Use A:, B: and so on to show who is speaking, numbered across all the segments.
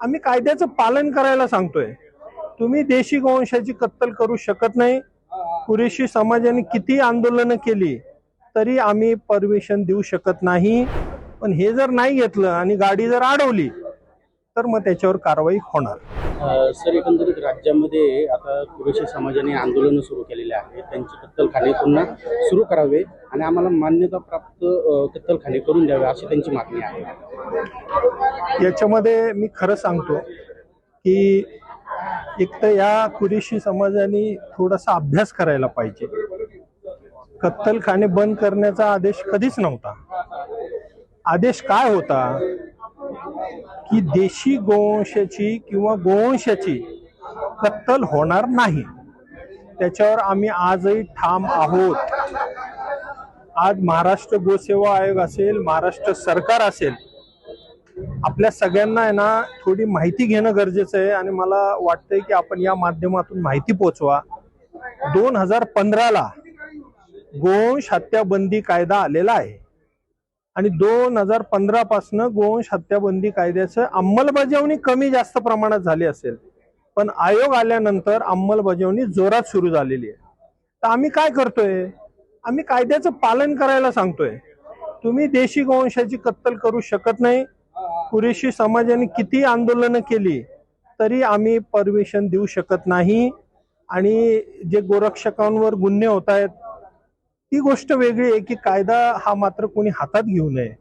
A: आम्ही कायद्याचं पालन करायला सांगतोय. तुम्ही देशी गोवंशाची कत्तल करू शकत नाही. पुरेशी समाजाने किती आंदोलनं केली तरी आम्ही परमिशन देऊ शकत नाही. पण हे जर नाही घेतलं आणि गाडी जर अडवली तर मग त्याच्यावर कारवाई होणार.
B: सर एकंदरीत राज्यामध्ये आता कुरेशी समाजाने आंदोलनं सुरू केलेले आहेत. त्यांची कत्तलखाने पुन्हा सुरू करावे आणि आम्हाला मान्यता प्राप्त कत्तलखाने करून द्यावे अशी त्यांची मागणी आहे.
A: याच्यामध्ये मी खरं सांगतो की एक तर या कुरेशी समाजाने थोडासा अभ्यास करायला पाहिजे. कत्तलखाने बंद करण्याचा आदेश कधीच नव्हता. आदेश काय होता? की देशी गोवंशाची किंवा गोवंशाची कत्तल होणार नाही. त्याच्यावर आम्ही आजही ठाम आहोत. आज महाराष्ट्र गोसेवा आयोग असेल महाराष्ट्र सरकार असेल आपल्या सगळ्यांना आहे ना थोडी माहिती घेणं गरजेचं आहे आणि मला वाटतंय की आपण या माध्यमातून माहिती पोचवा. दोन हजार पंधराला गोवंश हत्याबंदी कायदा आलेला आहे. आणि दोन हजार पंधरा पासनं गोवंश हत्याबंदी कायद्याचं अंमलबजावणी कमी जास्त प्रमाणात झाली असेल. पण आयोग आल्यानंतर अंमलबजावणी जोरात सुरू झालेली आहे. तर आम्ही काय करतोय? आम्ही कायद्याचं पालन करायला सांगतोय. तुम्ही देशी गोवंशाची कत्तल करू शकत नाही. पुरेशी समाजाने किती आंदोलनं केली तरी आम्ही परमिशन देऊ शकत नाही. आणि जे गोरक्षकांवर गुन्हे होत आहेत ती गोष्ट वेगळी आहे की कायदा हा मात्र कोणी हातात घेऊ नये.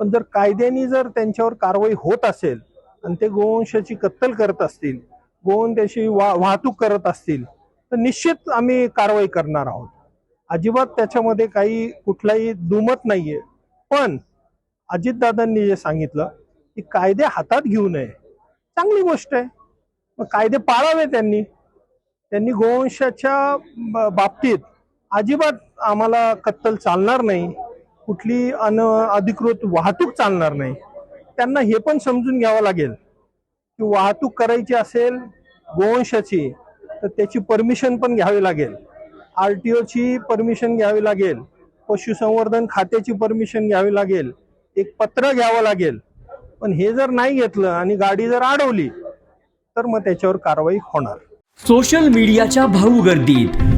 A: पण जर कायद्याने जर त्यांच्यावर कारवाई होत असेल आणि ते गोवंशाची कत्तल करत असतील गोवंश त्याची वा वाहतूक करत असतील तर निश्चित आम्ही कारवाई करणार आहोत. अजिबात त्याच्यामध्ये काही कुठलाही दुमत नाहीये. पण अजितदादांनी जे सांगितलं की कायदे हातात घेऊ नये. चांगली गोष्ट आहे. मग कायदे पाळावे त्यांनी. त्यांनी गोवंशाच्या बाबतीत अजिबात आम्हाला कत्तल चालणार नाही. कुठली अन अधिकृत वाहतूक चालणार नाही. त्यांना हे पण समजून घ्यावं लागेल की वाहतूक करायची असेल गोवंशाची तर त्याची परमिशन पण घ्यावी लागेल. आर टी ओची परमिशन घ्यावी लागेल. पशुसंवर्धन खात्याची परमिशन घ्यावी लागेल. एक पत्र घ्यावं लागेल. पण हे जर नाही घेतलं आणि गाडी जर अडवली तर मग त्याच्यावर कारवाई होणार.
C: सोशल मीडियाच्या भाऊ गर्दीत.